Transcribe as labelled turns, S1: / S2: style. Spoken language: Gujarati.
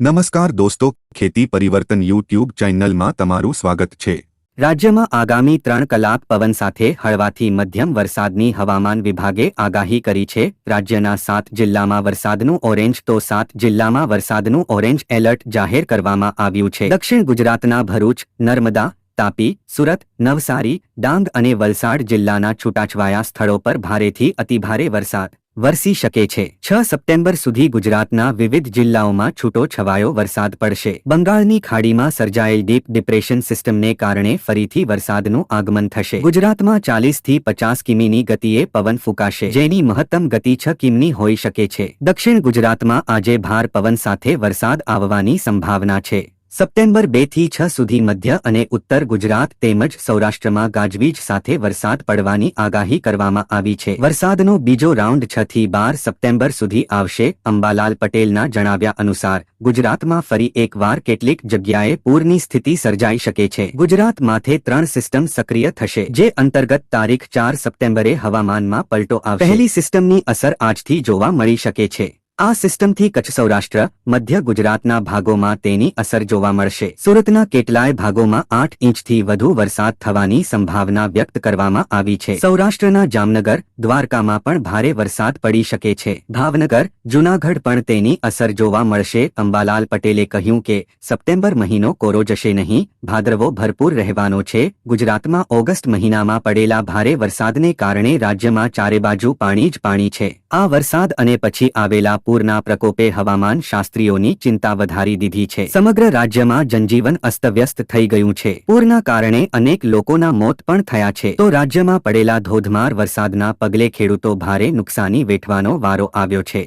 S1: નમસ્કાર દોસ્તો, ખેતી પરિવર્તન યુટ્યુબ ચેનલમાં તમારું સ્વાગત છે.
S2: રાજ્યમાં આગામી ત્રણ કલાક પવન સાથે હળવાથી મધ્યમ વરસાદની હવામાન વિભાગે આગાહી કરી છે. રાજ્યના સાત જિલ્લામાં વરસાદનું ઓરેન્જ તો સાત જિલ્લામાં વરસાદનું ઓરેન્જ એલર્ટ જાહેર કરવામાં આવ્યું છે. દક્ષિણ ગુજરાતના ભરૂચ, નર્મદા, તાપી, સુરત, નવસારી, ડાંગ અને વલસાડ જિલ્લાના છૂટાછવાયા સ્થળો પર ભારેથી અતિભારે વરસાદ. વરસી શકે છે. છ સપ્ટેમ્બર સુધી ગુજરાતના વિવિધ જિલ્લાઓમાં છૂટો છવાયો વરસાદ પડશે. બંગાળની ખાડીમાં સર્જાયેલ ડીપ ડિપ્રેશન સિસ્ટમને કારણે ફરીથી વરસાદનું આગમન થશે. ગુજરાતમાં ચાલીસથી પચાસ કિમીની ગતિએ પવન ફૂંકાશે. જેની મહત્તમ ગતિ છ કિમની હોઈ શકે છે. દક્ષિણ ગુજરાતમાં આજે ભાર પવન સાથે વરસાદ આવવાની સંભાવના છે. સપ્ટેમ્બર બેથી છ સુધી મધ્ય અને ઉત્તર ગુજરાત તેમજ સૌરાષ્ટ્રમાં ગાજવીજ સાથે વરસાદ પડવાની આગાહી કરવામાં આવી છે. વરસાદનો બીજો રાઉન્ડ છ થી બાર સપ્ટેમ્બર સુધી આવશે, અંબાલાલ પટેલના જણાવ્યા અનુસાર, ગુજરાતમાં ફરી એકવાર કેટલીક જગ્યાએ પૂરની સ્થિતિ સર્જાઈ શકે છે. ગુજરાત માથે ત્રણ સિસ્ટમ સક્રિય થશે, જે અંતર્ગત તારીખ ચાર સપ્ટેમ્બરે હવામાનમાં પલટો આવશે. પહેલી સિસ્ટમની અસર આજથી જોવા મળી શકે છે. આ સિસ્ટમથી કચ્છ સૌરાષ્ટ્ર, મધ્ય ગુજરાતના ભાગોમાં તેની અસર જોવા મળશે. સુરતના કેટલાય ભાગોમાં આઠ ઇંચથી વધુ વરસાદ થવાની સંભાવના વ્યક્ત કરવામાં આવી છે. સૌરાષ્ટ્રના જામનગર, દ્વારકામાં પણ ભારે વરસાદ પડી શકે છે. ભાવનગર, જૂનાગઢ પણ તેની અસર જોવા મળશે. અંબાલાલ પટેલે કહ્યું કે, સપ્ટેમ્બર મહિનો કોરો જશે નહીં, ભાદરવો ભરપૂર રહેવાનો છે. ગુજરાતમાં ઓગસ્ટ મહિનામાં પડેલા ભારે વરસાદને કારણે રાજ્યમાં ચારે બાજુ પાણી જ પાણી છે. આ વરસાદ અને પછી આવેલા પૂરના પ્રકોપે હવામાન શાસ્ત્રીઓની ચિંતા વધારી દીધી છે. સમગ્ર રાજ્યમાં જનજીવન અસ્તવ્યસ્ત થઈ ગયું છે. પૂરના કારણે અનેક લોકોના મોત પણ થયા છે. તો રાજ્યમાં પડેલા ધોધમાર વરસાદના પગલે ખેડૂતો ભારે નુકસાની વેઠવાનો વારો આવ્યો છે.